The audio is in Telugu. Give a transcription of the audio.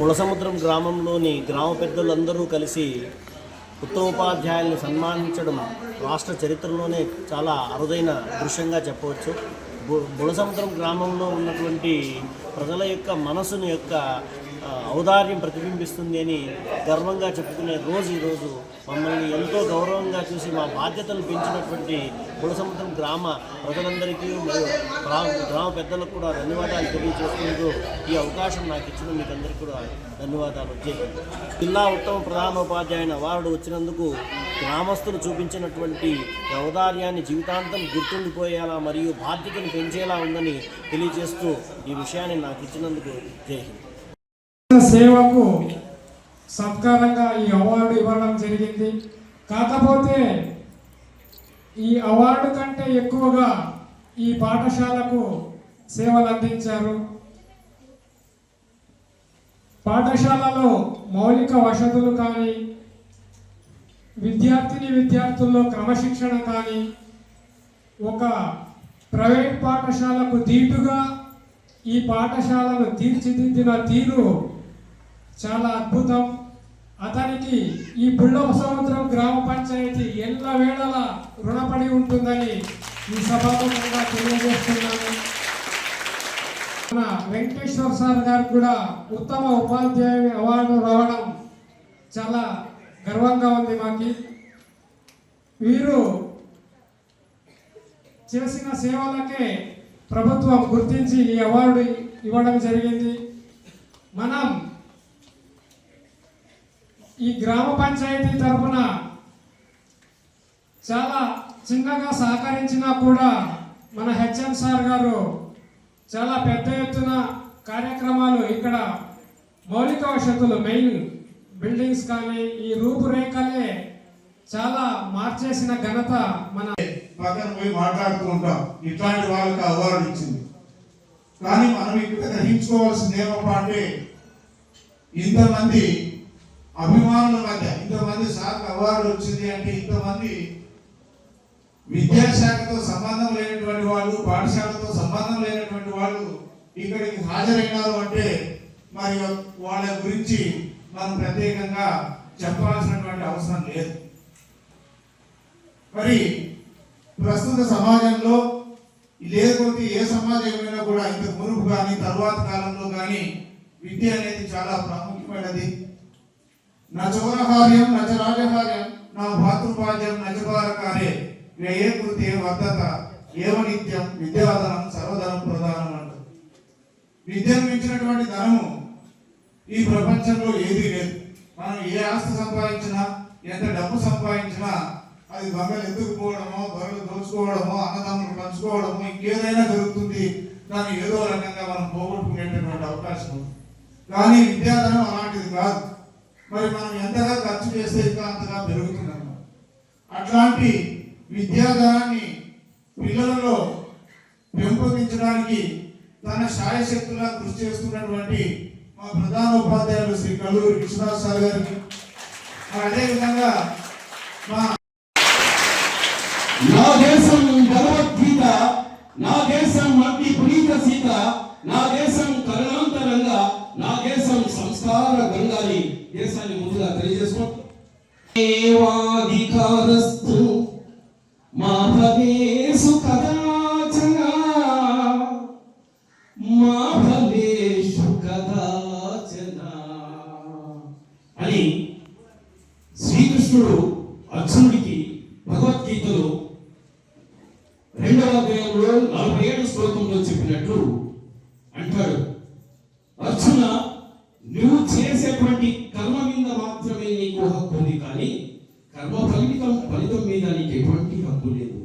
కులసముద్రం గ్రామంలోని గ్రామ పెద్దలందరూ కలిసి ఉత్తమోపాధ్యాయుల్ని సన్మానించడం రాష్ట్ర చరిత్రలోనే చాలా అరుదైన దృశ్యంగా చెప్పవచ్చు. బు- బుడసముద్రం గ్రామంలో ఉన్నటువంటి ప్రజల యొక్క మనసుని యొక్క ఔదార్యం ప్రతిబింబిస్తుంది అని గర్వంగా చెప్పుకునే రోజు ఈరోజు మమ్మల్ని ఎంతో గౌరవంగా చూసి మా బాధ్యతలు పెంచినటువంటి కులసముద్రం గ్రామ ప్రజలందరికీ మరియు గ్రామ పెద్దలకు కూడా ధన్యవాదాలు తెలియజేసుకుంటూ ఈ అవకాశం నాకు ఇచ్చిన మీకు అందరికీ కూడా ధన్యవాదాలు. జై జిల్లా ఉత్తమ ప్రధానోపాధ్యాయుని అవార్డు వచ్చినందుకు గ్రామస్తులు చూపించినటువంటి ఔదార్యాన్ని జీవితాంతం గుర్తుండిపోయేలా మరియు బాధ్యతను పెంచేలా ఉందని తెలియజేస్తూ ఈ విషయాన్ని నాకు ఇచ్చినందుకు జై హింద్. సేవకు సత్కారంగా ఈ అవార్డు ఇవ్వడం జరిగింది. కాకపోతే ఈ అవార్డు కంటే ఎక్కువగా ఈ పాఠశాలకు సేవలు అందించారు. పాఠశాలలో మౌలిక వసతులు కానీ విద్యార్థిని విద్యార్థుల్లో క్రమశిక్షణ కానీ ఒక ప్రైవేట్ పాఠశాలకు దీటుగా ఈ పాఠశాలను తీర్చిదిద్దిన తీరు చాలా అద్భుతం. అతనికి ఈ బుళ్ళ సముద్రం గ్రామ పంచాయతీ ఎల్ల వేళల రుణపడి ఉంటుందని ఈ సభాముఖంగా తెలియజేస్తున్నాను. మన వెంకటేశ్వర సార్ గారు కూడా ఉత్తమ ఉపాధ్యాయ అవార్డు రావడం చాలా గర్వంగా ఉంది మాకి. వీరు చేసిన సేవలకే ప్రభుత్వం గుర్తించి ఈ అవార్డు ఇవ్వడం జరిగింది. మనం ఈ గ్రామ పంచాయతీ తరఫున చాలా చిన్నగా సహకరించినా కూడా మన హెచ్ఎం సార్ గారు చాలా పెద్ద ఎత్తున కార్యక్రమాలు ఇక్కడ మౌలిక వసతులు మెయిన్ బిల్డింగ్స్ కానీ ఈ రూపురేఖలే చాలా మార్చేసిన ఘనత మన పక్కన పోయి మాట్లాడుతూ ఉంటాం ఇట్లాంటి వాళ్ళకి అవార్డు ఇచ్చింది. కానీ మనం ఇక్కడ గ్రహించుకోవాల్సింది ఏమప్పా అంటే ఇంతమంది అభిమానుల మధ్య ఇంతమంది సార్లు అవార్డు వచ్చింది అంటే ఇంతమంది విద్యాశాఖతో సంబంధం లేనటువంటి వాళ్ళు పాఠశాలతో సంబంధం లేనటువంటి వాళ్ళు ఇక్కడికి హాజరైనారు అంటే మరి వాళ్ళ గురించి మనం ప్రత్యేకంగా చెప్పాల్సినటువంటి అవసరం లేదు. మరి ప్రస్తుత సమాజంలో లేకపోతే ఏ సమాజమైనా కూడా ఇంత మునుపు కానీ తరువాత కాలంలో కానీ విద్య అనేది చాలా ప్రాముఖ్యమైనది. నచోరహార్యం నచ రాజహార్యం నా భాతృపాద్యం నచపారకారే ఏ కృతే వర్ధత ఏవ నిత్యం విద్యాధనం సర్వధనం ప్రధానం అంటారు విద్యను మించినటువంటి ధనము ఈ ప్రపంచంలో ఏదీ లేదు. మనం ఏ ఆస్తి సంపాదించినా ఎంత డబ్బు సంపాదించినా అది దొంగలు ఎత్తుకుపోవడమో దొరలు దోచుకోవడమో అన్నదమ్ములు పంచుకోవడమో ఇంకేదైనా జరుగుతుంది. దాన్ని ఏదో రకంగా మనం పోగొట్టుకునేటటువంటి అవకాశం కానీ విద్యాధనం అలాంటిది కాదు. మరి మనం ఎంతగా ఖర్చు చేస్తే ఇంకా అంతగా పెరుగుతుందన్నమాట అట్లాంటి విద్యాధనాన్ని పిల్లలలో పెంపొందించడానికి తన శాయశక్తులా కృషి చేస్తున్నటువంటి మా ప్రధాన ఉపాధ్యాయులు శ్రీ కల్లూరి విశ్వనాథ్ సార్ గారికి. అదేవిధంగా మా నా దేశం నా దేశం మట్టి పునీత సీత నా దేశం కరుణాంతరంగా నా దేశం సంస్కార గంగాని దేశాన్ని ముందుగా తెలియజేసుకోవాధికారస్తు దేవాధికారస్తు మా భవేసు కదాచన మా భవేషు కదాచన అని శ్రీకృష్ణుడు అర్జునుడికి భగవద్గీతలో రెండవ అధ్యాయంలో నలభై ఏడు శ్లోకంలో చెప్పినట్లు అంటాడు అర్జున నువ్వు చేసేటువంటి కర్మ మీద మాత్రమే నీకు హక్కు ఉంది కానీ కర్మ ఫలితం ఫలితం మీద నీకు ఎటువంటి హక్కు లేదు.